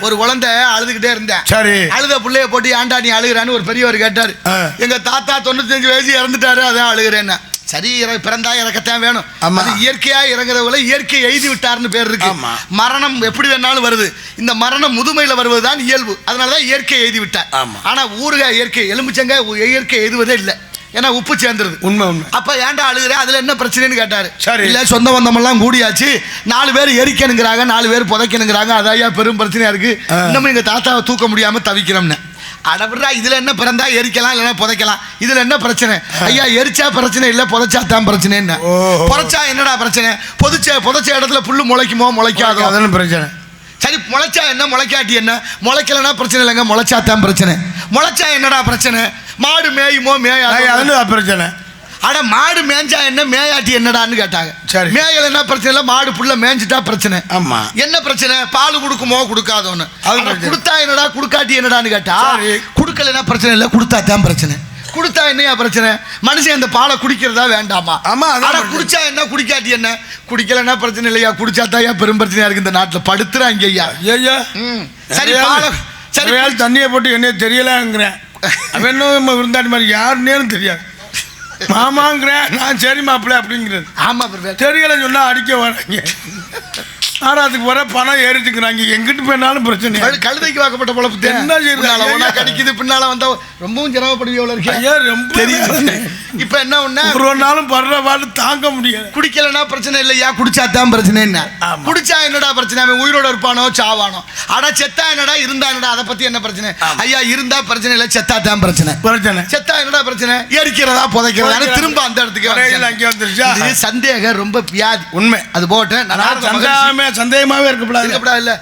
ஒரு குழந்தை அழுதுகிட்டே இருந்தேன். சரி. அழுத புள்ளைய போட்டு ஏன்டா நீ அழுகுறான்னு? ஒரு பெரியவர் கேட்டாரு. எங்க தாத்தா தொண்ணூத்தஞ்சு வயசு இறந்துட்டாரு அதான் அழுகுறேன்னு. சரி பிறந்தா இறக்கத்தான் வேணும். அது இயற்கையா இறங்குறவங்கள இயற்கை எழுதி விட்டாருன்னு பேர் இருக்கு. மரணம் எப்படி வேணாலும் வருது. இந்த மரணம் முதுமையில வருவதுதான் இயல்பு. அதனாலதான் இயற்கை எழுதி விட்டார். ஆனா ஊறுகாய் இயற்கை எலும்புச்சங்க இயற்கை எழுதுவதே இல்லை. ஏன்னா உப்பு சேர்ந்துருது. உண்மை உண்மை. அப்ப ஏன்டா அழுகுற? அதுல என்ன பிரச்சனைன்னு கேட்டாரு. சரி. இல்ல சொந்த பந்தமெல்லாம் கூடியாச்சு. நாலு பேர் எரிக்கணுங்கிறாங்க நாலு பேர் புதைக்கணுங்கிறாங்க. அதையா பெரும் பிரச்சனையா இருக்கு. இன்னமும் எங்க தாத்தாவை தூக்க முடியாம தவிக்கிறோம்னு. அடவிடா இதுல என்ன பிறந்தா எரிக்கலாம் இல்லைன்னா புதைக்கலாம். இதுல என்ன பிரச்சனை? ஐயா எரிச்சா பிரச்சனை இல்ல புதைச்சா தான் பிரச்சனை என்ன. புதைச்சா என்னடா பிரச்சனை? புதைச்ச புதைச்ச இடத்துல புல்லு முளைக்குமோ முளைக்காதோ? அதான பிரச்சனை. சரி முளைச்சா என்ன முளைக்காட்டி என்ன? முளைக்கலனா பிரச்சனை இல்லைங்க முளைச்சா தான் பிரச்சனை. முளைச்சா என்னடா பிரச்சனை? மாடு மேயுமோ மேயாது? பிரச்சனை. அட மாடு மேஞ்சா என்ன? மேயாட்டி என்னடான்னு கேட்டாங்க. சரி. மேயல என்ன பிரச்சனை இல்லை மாடு புள்ள மேய்ஞ்சிட்டா பிரச்சனை. ஆமா. என்ன பிரச்சனை? பால் கொடுக்குமோ கொடுக்காதோன்னு. பிரச்சனை. கொடுத்தா என்னடா கொடுக்காட்டி என்னடான்னு கேட்டா சரி. கொடுக்கலனா பிரச்சனை இல்லை கொடுத்தா தான் பிரச்சனை. கொடுத்தா என்னையா பிரச்சனை? மனுஷன் இந்த பாலை குடிக்கிறதா வேண்டாமா? ஆமா, அதான். குடிச்சா என்ன குடிக்காட்டி என்ன? குடிக்கலன்னா பிரச்சனை இல்லையா? குடிச்சா தான் பெரும் பிரச்சனையா இருக்கு இந்த நாட்டுல? படுத்துறாங்க ஐயா. ஐயா ம். சரி பாலை சரி சரி தண்ணியை போட்டு என்ன தெரியலங்கிறேன். அவன் இன்னும் விருந்தாடி மாதிரி? யாருன்னேன்னு தெரியாது. மாமாங்கிறேன் நான் சரி மாப்பிள்ள அப்படிங்கிறது. ஆமா தெரியலன்னு சொன்னா அடிக்க வராங்க. ஆறாத்துக்கு வர பணம் ஏறிட்டுக்கிறாங்க எங்கிட்டு போனாலும் பிரச்சனை. கழு- கழுதைக்கு வாக்கப்பட்ட பொழப்பு என்ன. ஒண்ணா கடிக்குது பின்னால வந்தா ரொம்பவும் சிரமப்படுவியோல இருக்கு. ஐயா ரொம்ப தெரியுது. இப்ப என்ன ஒரு ஒரு நாளும் படுற பாடு தாங்க முடியாது குடிக்கலனா பிரச்சனை இல்லையா? குடிச்சா தான் பிரச்சனை என்ன. குடிச்சா என்னடா பிரச்சனை? அவன் உயிரோட இருப்பானோ சாவானோ? அட செத்தா என்னடா? இருந்தா என்னடா? அதை பத்தி என்ன பிரச்சனை? ஐயா இருந்தா பிரச்சனை இல்லை செத்தா தான் பிரச்சனை. பிரச்சனை. செத்தா என்னடா பிரச்சனை? எரிக்கிறதா புதைக்கிறதா? திரும்ப அந்த இடத்துக்கு. அங்கே வந்துருச்சா? சந்தேகம் ரொம்ப வியாதி. உண்மை. அது போட்டு நான் அதாவது நாரத மகரிஷி- சந்தேகமே சந்தேகமாவே இருக்கப்படாது இருக்கப்படாது இல்ல.